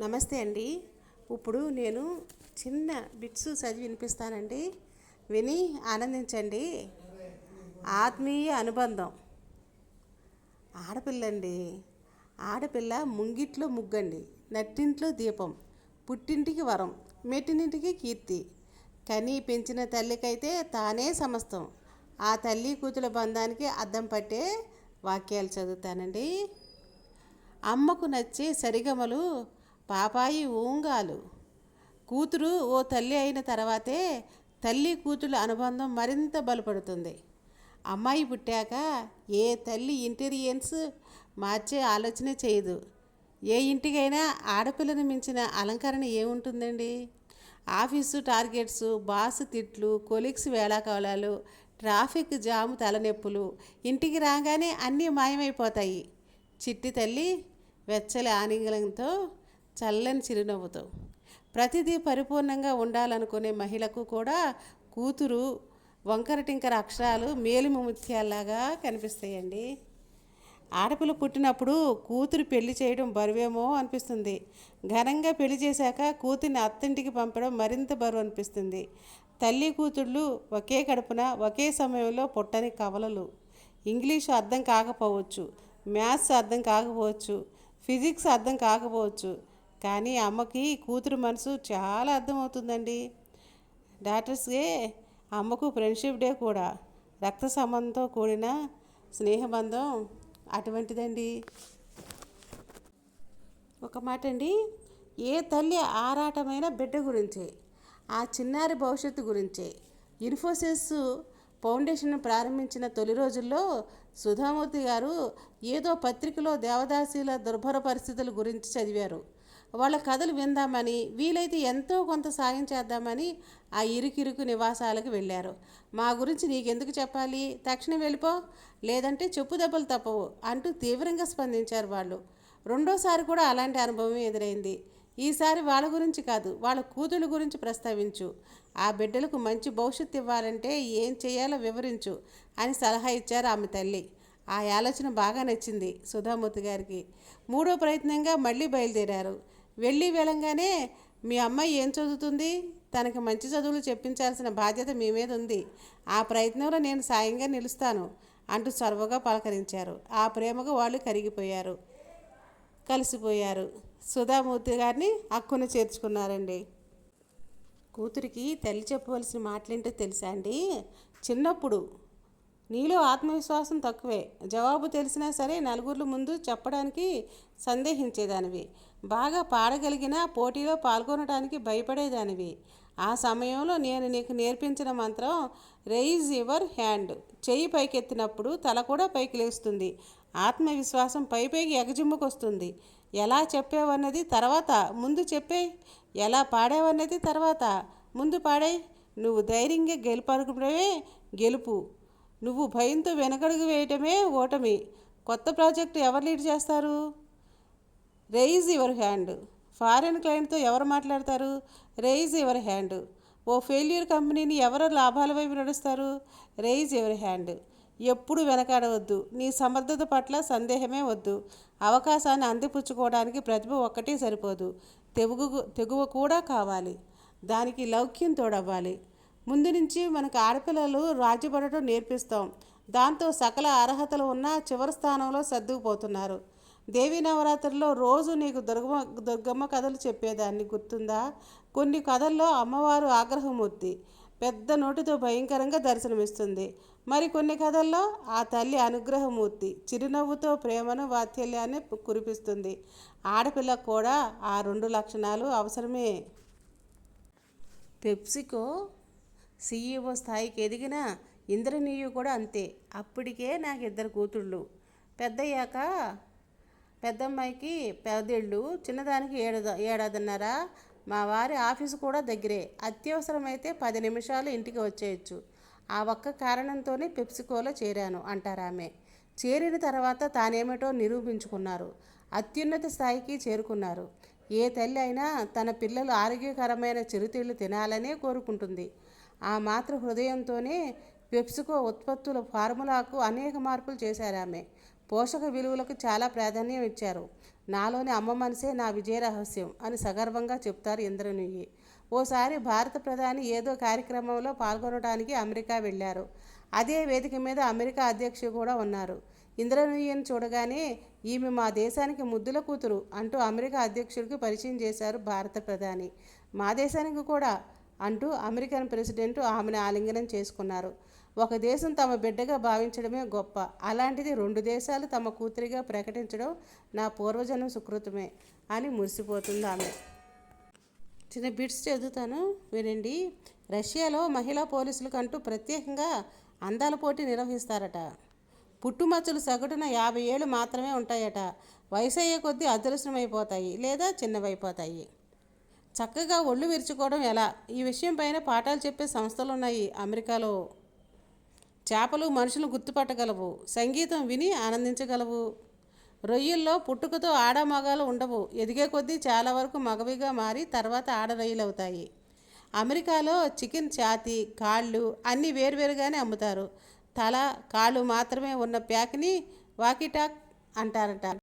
నమస్తే అండి. ఇప్పుడు నేను చిన్న బిట్స్ చదివి వినిపిస్తానండి. విని ఆనందించండి. ఆత్మీయ అనుబంధం. ఆడపిల్లండి. ఆడపిల్ల ముంగిట్లో ముగ్గండి. నట్టింట్లో దీపం. పుట్టింటికి వరం. మెట్టినింటికి కీర్తి. కని పెంచిన తల్లికైతే తానే సమస్తం. ఆ తల్లి కూతుల బంధానికి అద్దం పట్టే వాక్యాలు చదువుతానండి. అమ్మకు నచ్చే సరిగమలు పాపాయి ఊంగాలు. కూతురు ఓ తల్లి అయిన తర్వాతే తల్లి కూతురు అనుబంధం మరింత బలపడుతుంది. అమ్మాయి పుట్టాక ఏ తల్లి ఇంటీరియన్స్ మార్చే ఆలోచన చేయదు. ఏ ఇంటికైనా ఆడపిల్లను మించిన అలంకరణ ఏముంటుందండి? ఆఫీసు టార్గెట్స్ బాస్ తిట్లు కొలీగ్స్ వేళాకోళాలు ట్రాఫిక్ జాము తలనొప్పులు ఇంటికి రాగానే అన్నీ మాయమైపోతాయి. చిట్టి తల్లి వెచ్చలి ఆనింగలంతో చల్లని చిరునవ్వుతో. ప్రతిదీ పరిపూర్ణంగా ఉండాలనుకునే మహిళకు కూడా కూతురు వంకర టింకర అక్షరాలు మేలిమి ముత్యాల్లాగా కనిపిస్తాయండి. ఆడపిల్ల పుట్టినప్పుడు కూతురు పెళ్ళి చేయడం బరువేమో అనిపిస్తుంది. ఘనంగా పెళ్ళి చేశాక కూతుర్ని అత్తింటికి పంపడం మరింత బరువు అనిపిస్తుంది. తల్లి కూతుళ్ళు ఒకే కడుపున ఒకే సమయంలో పుట్టని కవలలు. ఇంగ్లీషు అర్థం కాకపోవచ్చు మ్యాథ్స్ అర్థం కాకపోవచ్చు ఫిజిక్స్ అర్థం కాకపోవచ్చు కానీ అమ్మకి కూతురు మనసు చాలా అర్థమవుతుందండి. డాక్టర్స్కే అమ్మకు ఫ్రెండ్షిప్ డే కూడా రక్త సంబంధంతో కూడిన స్నేహబంధం అటువంటిదండి. ఒక మాట అండి ఏ తల్లి ఆరాటమైన బిడ్డ గురించే ఆ చిన్నారి భవిష్యత్తు గురించే ఇన్ఫోసిస్ ఫౌండేషన్ ప్రారంభించిన తొలి రోజుల్లో సుధామూర్తి గారు ఏదో పత్రికలో దేవదాసీల దుర్భర పరిస్థితుల గురించి చదివారు. వాళ్ళ కథలు విందామని వీలైతే ఎంతో కొంత సాయం చేద్దామని ఆ ఇరుకిరుకు నివాసాలకు వెళ్ళారు. మా గురించి నీకెందుకు చెప్పాలి? తక్షణం వెళ్ళిపో. లేదంటే చెప్పు దెబ్బలు తప్పవు అంటూ తీవ్రంగా స్పందించారు వాళ్ళు. రెండోసారి కూడా అలాంటి అనుభవం ఎదురైంది. ఈసారి వాళ్ళ గురించి కాదు వాళ్ళ కూతుళ్ళ గురించి ప్రస్తావించు. ఆ బిడ్డలకు మంచి భవిష్యత్తు ఇవ్వాలంటే ఏం చేయాలో వివరించు అని సలహా ఇచ్చారు ఆమె తల్లి. ఆ ఆలోచన బాగా నచ్చింది సుధామూర్తి గారికి. మూడో ప్రయత్నంగా మళ్ళీ బయలుదేరారు. వెళ్ళి వెళ్ళంగానే మీ అమ్మాయి ఏం చదువుతుంది? తనకి మంచి చదువులు చెప్పించాల్సిన బాధ్యత మీ మీద ఉంది. ఆ ప్రయత్నంలో నేను సాయంగా నిలుస్తాను అంటూ చొరవగా పలకరించారు. ఆ ప్రేమకు వాళ్ళు కరిగిపోయారు. కలిసిపోయారు. సుధామూర్తి గారిని అక్కును చేర్చుకున్నారండి. కూతురికి తల్లి చెప్పవలసిన మాటలేంటో తెలుసా అండి? చిన్నప్పుడు నీలో ఆత్మవిశ్వాసం తక్కువే. జవాబు తెలిసినా సరే నలుగురు ముందు చెప్పడానికి సందేహించేదానివి. బాగా పాడగలిగిన పోటీలో పాల్గొనడానికి భయపడేదానివి. ఆ సమయంలో నేను నీకు నేర్పించిన మంత్రం రైజ్ యువర్ హ్యాండ్ చెయ్యి పైకెత్తినప్పుడు తల కూడా పైకి లేస్తుంది. ఆత్మవిశ్వాసం పై పైకి ఎగజిమ్ముకొస్తుంది. ఎలా చెప్పావన్నది తర్వాత. ముందు చెప్పే. ఎలా పాడావన్నది తర్వాత. ముందు పాడే నువ్వు ధైర్యంగా గెలుపనుకునే గెలుపు. నువ్వు భయంతో వెనకడుగు వేయటమే ఓటమి. కొత్త ప్రాజెక్టు ఎవరు లీడ్ చేస్తారు? Raise your hand. ఫారిన్ క్లయింట్తో ఎవరు మాట్లాడతారు? Raise your hand. Oh failure కంపెనీని ఎవరు లాభాల వైపు నడుస్తారు? Raise your hand. ఎప్పుడు వెనకాడవద్దు. నీ సమర్థత పట్ల సందేహమే వద్దు. అవకాశాన్ని అందిపుచ్చుకోవడానికి ప్రతిభ ఒక్కటే సరిపోదు. తెగువ తెగువ కూడా కావాలి. దానికి లౌక్యం తోడవ్వాలి. ముందు నుంచి మనకు ఆడపిల్లలు రాజ్యపడటం నేర్పిస్తాం. దాంతో సకల అర్హతలు ఉన్న చివరి స్థానంలో సర్దుకుపోతున్నారు. దేవీ నవరాత్రుల్లో రోజు నీకు దుర్గమ్మ దుర్గమ్మ కథలు చెప్పేదాన్ని గుర్తుందా? కొన్ని కథల్లో అమ్మవారు ఆగ్రహమూర్తి పెద్ద నోటితో భయంకరంగా దర్శనమిస్తుంది. మరి కొన్ని కథల్లో ఆ తల్లి అనుగ్రహమూర్తి చిరునవ్వుతో ప్రేమను వాత్సల్యాన్ని కురిపిస్తుంది. ఆడపిల్లకు కూడా ఆ రెండు లక్షణాలు అవసరమే. పెప్సికో సీఈఓ స్థాయికి ఎదిగిన ఇంద్రనీయు కూడా అంతే. అప్పటికే నాకు ఇద్దరు కూతుళ్ళు. పెద్దయ్యాక పెద్దమ్మాయికి పదేళ్ళు చిన్నదానికి ఏడు ఏడాదిన్నర. మా వారి ఆఫీసు కూడా దగ్గరే. అత్యవసరమైతే పది నిమిషాలు ఇంటికి వచ్చేయచ్చు. ఆ ఒక్క కారణంతోనే పెప్సికోలో చేరాను అంటారు ఆమె. చేరిన తర్వాత తానేమిటో నిరూపించుకున్నారు. అత్యున్నత స్థాయికి చేరుకున్నారు. ఏ తల్లి అయినా తన పిల్లలు ఆరోగ్యకరమైన చిరుతిళ్ళు తినాలనే కోరుకుంటుంది. ఆ మాతృ హృదయంతోనే పెప్సికో ఉత్పత్తుల ఫార్ములాకు అనేక మార్పులు చేశారు ఆమె. పోషక విలువలకు చాలా ప్రాధాన్యం ఇచ్చారు. నాలోని అమ్మ మనసే నా విజయ రహస్యం అని సగర్వంగా చెప్తారు ఇంద్రనుయ్యి. ఓసారి భారత ప్రధాని ఏదో కార్యక్రమంలో పాల్గొనడానికి అమెరికా వెళ్ళారు. అదే వేదిక మీద అమెరికా అధ్యక్షుడు కూడా ఉన్నారు. ఇంద్రనుయ్యను చూడగానే ఈమె మా దేశానికి ముద్దుల కూతురు అంటూ అమెరికా అధ్యక్షుడికి పరిచయం చేశారు భారత ప్రధాని. మా దేశానికి కూడా అంటూ అమెరికన్ ప్రెసిడెంట్ ఆమెను ఆలింగనం చేసుకున్నారు. ఒక దేశం తమ బిడ్డగా భావించడమే గొప్ప. అలాంటిది రెండు దేశాలు తమ కూతురిగా ప్రకటించడం నా పూర్వజన్మ సుకృతమే అని మురిసిపోతుంది ఆమె. చిన్న బిట్స్ చదువుతాను వినండి. రష్యాలో మహిళా పోలీసులకంటూ ప్రత్యేకంగా అందాల పోటీ నిర్వహిస్తారట. పుట్టుమచ్చలు సగటున యాభై ఏళ్ళు మాత్రమే ఉంటాయట. వయసు అయ్యే కొద్దీ అదృశ్యమైపోతాయి లేదా చిన్నవైపోతాయి. చక్కగా ఒళ్ళు విరుచుకోవడం ఎలా? ఈ విషయం పైన పాఠాలు చెప్పే సంస్థలు ఉన్నాయి అమెరికాలో. చేపలు మనుషులు గుర్తుపట్టగలవు. సంగీతం విని ఆనందించగలవు. రొయ్యల్లో పుట్టుకతో ఆడ మగాలు ఉండవు. ఎదిగే కొద్దీ చాలా వరకు మగవిగా మారి తర్వాత ఆడ రొయ్యలు అవుతాయి అమెరికాలో చికెన్ ఛాతీ కాళ్ళు అన్నీ వేరువేరుగానే అమ్ముతారు. తల కాళ్ళు మాత్రమే ఉన్న ప్యాక్ని వాకిటాక్ అంటారట.